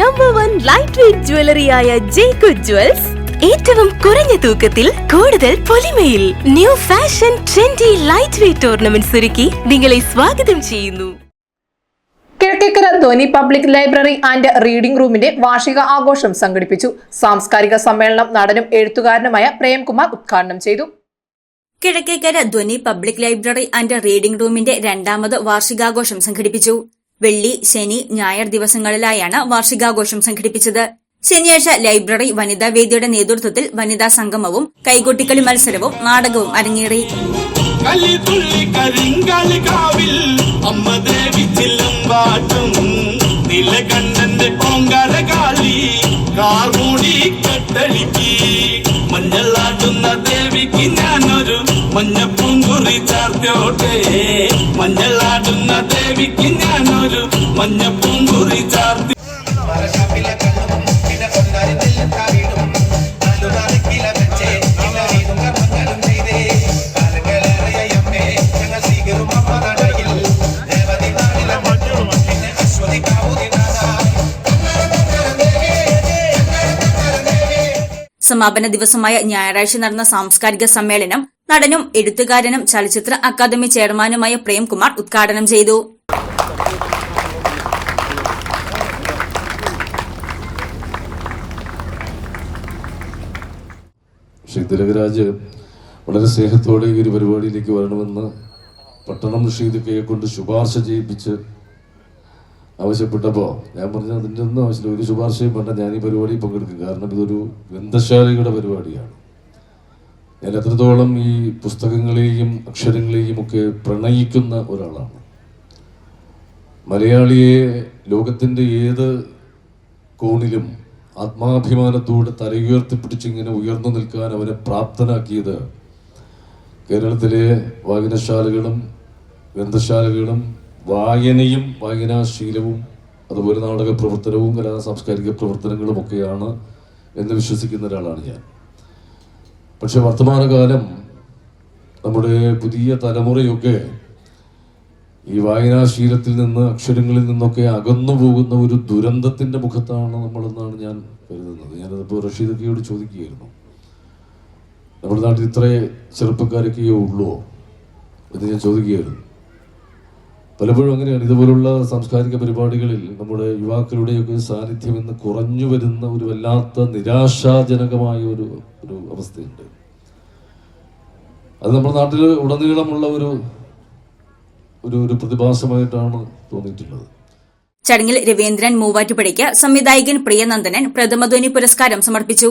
Number one light weight ജ്വല്ലറിയായ ജേക്കു jewels ഏറ്റവും കുറഞ്ഞ തൂക്കത്തിൽ കൂടുതൽ പൊലിമയിൽ new fashion trendy light weight ornaments ഒരുക്കി നിങ്ങളെ സ്വാഗതം ചെയ്യുന്നു. കിഴക്കേക്കര ധ്വനി പബ്ലിക് ലൈബ്രറി ആൻഡ് റീഡിംഗ് റൂമിന്റെ വാർഷിക ആഘോഷം സംഘടിപ്പിച്ചു. സാംസ്കാരിക സമ്മേളനം നടനും എഴുത്തുകാരനുമായ പ്രേംകുമാർ ഉദ്ഘാടനം ചെയ്തു. കിഴക്കേക്കര ധ്വനി പബ്ലിക് ലൈബ്രറി ആൻഡ് റീഡിംഗ് റൂമിന്റെ രണ്ടാമത് വാർഷികാഘോഷം സംഘടിപ്പിച്ചു. വെള്ളി ശനി ഞായർ ദിവസങ്ങളിലായാണ് വാർഷികാഘോഷം സംഘടിപ്പിച്ചത്. ശനിയാഴ്ച ലൈബ്രറി വനിതാ വേദിയുടെ നേതൃത്വത്തിൽ വനിതാ സംഗമവും കൈകൊട്ടിക്കളി മത്സരവും നാടകവും അരങ്ങേറി. നിലകണ്ഠന്റെ പൊങ്കര കാളി കാർമൂടി കെട്ടടിക്കി നാളിലെ മറ്റും പിന്നെ അശ്വതി കാവുതി ചാർത്തി. സമാപന ദിവസമായ ഞായറാഴ്ച നടന്ന സാംസ്കാരിക സമ്മേളനം നടനും എഴുത്തുകാരനും ചലച്ചിത്ര അക്കാദമി ചെയർമാനുമായ പ്രേംകുമാർ ഉദ്ഘാടനം ചെയ്തു. ശ്രീ വളരെ സ്നേഹത്തോടെ ഈ ഒരു പരിപാടിയിലേക്ക് വരണമെന്ന് പട്ടണം ഷീദിക്കയെ കൊണ്ട് ശുപാർശ ചെയ്യിപ്പിച്ച് ആവശ്യപ്പെട്ടപ്പോൾ ഞാൻ പറഞ്ഞു അതിന്റെ ഒന്നും ആവശ്യമില്ല. ഒരു ശുപാർശയും വേണ്ട. ഞാൻ ഈ പരിപാടിയിൽ പങ്കെടുക്കും. കാരണം ഇതൊരു ഗ്രന്ഥശാലയുടെ പരിപാടിയാണ്. ഞാൻ എത്രത്തോളം ഈ പുസ്തകങ്ങളെയും അക്ഷരങ്ങളെയും ഒക്കെ പ്രണയിക്കുന്ന ഒരാളാണ്. മലയാളിയെ ലോകത്തിന്റെ ഏത് കോണിലും ആത്മാഭിമാനത്തോടെ തലയുയർത്തിപ്പിടിച്ചിങ്ങനെ ഉയർന്നു നിൽക്കാൻ അവനെ പ്രാപ്തനാക്കിയത് കേരളത്തിലെ വായനശാലകളും ഗ്രന്ഥശാലകളും വായനയും വായനാശീലവും അതുപോലെ നാടക പ്രവർത്തനവും കലാ സാംസ്കാരിക പ്രവർത്തനങ്ങളും ഒക്കെയാണ് എന്ന് വിശ്വസിക്കുന്ന ഒരാളാണ് ഞാൻ. പക്ഷെ വർത്തമാനകാലം നമ്മുടെ പുതിയ തലമുറയൊക്കെ ഈ വായനാശീലത്തിൽ നിന്ന് അക്ഷരങ്ങളിൽ നിന്നൊക്കെ അകന്നു പോകുന്ന ഒരു ദുരന്തത്തിന്റെ മുഖത്താണ് നമ്മളെന്നാണ് ഞാൻ കരുതുന്നത്. ഞാനതിപ്പോൾ റഷീദക്കയോട് ചോദിക്കുകയായിരുന്നു. നമ്മുടെ നാട്ടിൽ ഇത്രേ ചെറുപ്പക്കാരൊക്കെയേ ഉള്ളൂ എന്ന് ഞാൻ ചോദിക്കുകയായിരുന്നു. പലപ്പോഴും അങ്ങനെയാണ്. ഇതുപോലുള്ള സാംസ്കാരിക പരിപാടികളിൽ നമ്മുടെ യുവാക്കളുടെയൊക്കെ സാന്നിധ്യം എന്ന് കുറഞ്ഞു വരുന്ന ഒരു വല്ലാത്ത നിരാശാജനകമായ ഒരു ഒരു അവസ്ഥയുണ്ട്. അത് നമ്മുടെ നാട്ടിൽ ഉടനീളമുള്ള ഒരു ഒരു ഒരു പ്രതിഭാസമായിട്ടാണ് തോന്നിയിട്ടുള്ളത്. ചടങ്ങിൽ രവീന്ദ്രൻ മൂവാറ്റുപുഴയ്ക്ക് സംവിധായകൻ പ്രിയനന്ദനൻ പ്രഥമധ്വനി പുരസ്കാരം സമർപ്പിച്ചു.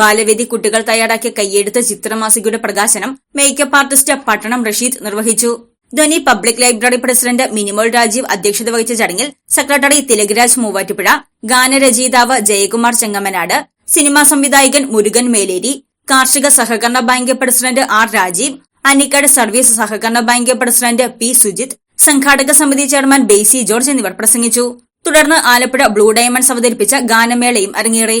ബാലവേദി കുട്ടികൾ തയ്യാറാക്കിയ കയ്യെഴുത്ത് ചിത്രമാസികയുടെ പ്രകാശനം മേക്കപ്പ് ആർട്ടിസ്റ്റ് പട്ടണം റഷീദ് നിർവഹിച്ചു. Dhani public library president Minimol Rajeev അധ്യക്ഷത വഹിച്ച ചടങ്ങിൽ സെക്രട്ടറി തിലകരാജ് മൂവാറ്റുപുഴ ഗാനരചയിതാവ് ജയകുമാർ ചെങ്ങമനാട് സിനിമാ സംവിധായകൻ മുരുകൻ മേലേരി കാർഷിക സഹകരണ bank president R Rajeev Annikkad service സഹകരണ ബാങ്ക് പ്രസിഡന്റ് പി സുജിത് സംഘാടക സമിതി ചെയർമാൻ ബെയ്സി ജോർജ് എന്നിവർ പ്രസംഗിച്ചു. തുടർന്ന് ആലപ്പുഴ ബ്ലൂ ഡയമണ്ട്സ് അവതരിപ്പിച്ച ഗാനമേളയും അരങ്ങേറി.